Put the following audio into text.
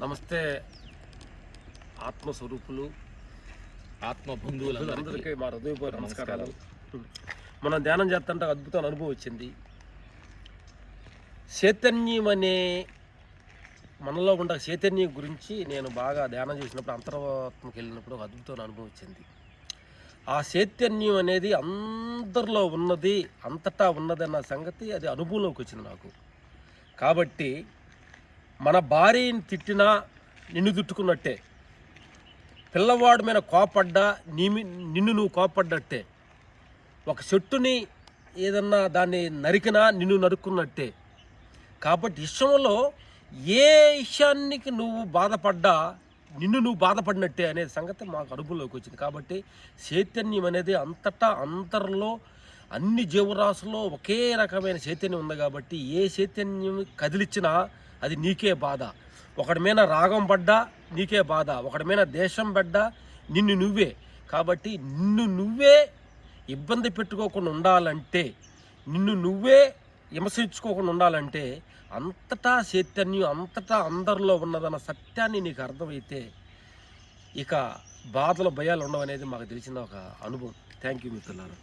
నమస్తే. ఆత్మస్వరూపులు. ఆత్మ బంధువులందరికీ అందరికీ మా హృదయపూర్వక నమస్కారాలు. మనం ధ్యానం చేస్తుంటే అద్భుతమైన అనుభవం వచ్చింది చైతన్యం అనే మనలో ఉన్న చైతన్యం గురించి నేను బాగా ధ్యానం చేసినప్పుడు అంతర్వాత్మకి వెళ్ళినప్పుడు ఒక అద్భుతమైన అనుభవం వచ్చింది ఆ చైతన్యం అనేది అందరిలో ఉన్నది అంతటా ఉన్నదన్న సంగతి అది అనుభవంలోకి వచ్చింది నాకు. కాబట్టి మన భార్యని తిట్టినా నిన్ను తిట్టుకున్నట్టే. పిల్లవాడి మీద కోపడ్డా నీ నిన్ను నువ్వు కోపడ్డట్టే. ఒక చెట్టుని ఏదన్నా దాన్ని నరికినా నిన్ను నరుక్కున్నట్టే. కాబట్టి విషయంలో ఏ విషయానికి నువ్వు బాధపడ్డా నిన్ను నువ్వు బాధపడినట్టే అనే సంగతి మాకు అనుభవంలోకి వచ్చింది. కాబట్టి చైతన్యం అనేది అంతటా అందరిలో అన్ని జీవరాశుల్లో ఒకే రకమైన చైతన్యం ఉంది కాబట్టి ఏ చైతన్యం కదిలిచ్చినా అది నీకే బాధ. ఒకడి మీద రాగం పడ్డా నీకే బాధ. ఒకడి మీద దేశం పడ్డా నిన్ను నువ్వే. కాబట్టి నిన్ను నువ్వే ఇబ్బంది పెట్టుకోకుండా ఉండాలంటే నిన్ను నువ్వే విమర్శించుకోకుండా ఉండాలంటే అంతటా చైతన్యం అంతటా అందరిలో ఉన్నదన్న సత్యాన్ని నీకు అర్థమైతే ఇక బాధలు భయాలు ఉండవనేది మాకు తెలిసిన ఒక అనుభవం. థ్యాంక్ యూ మిత్రులారా.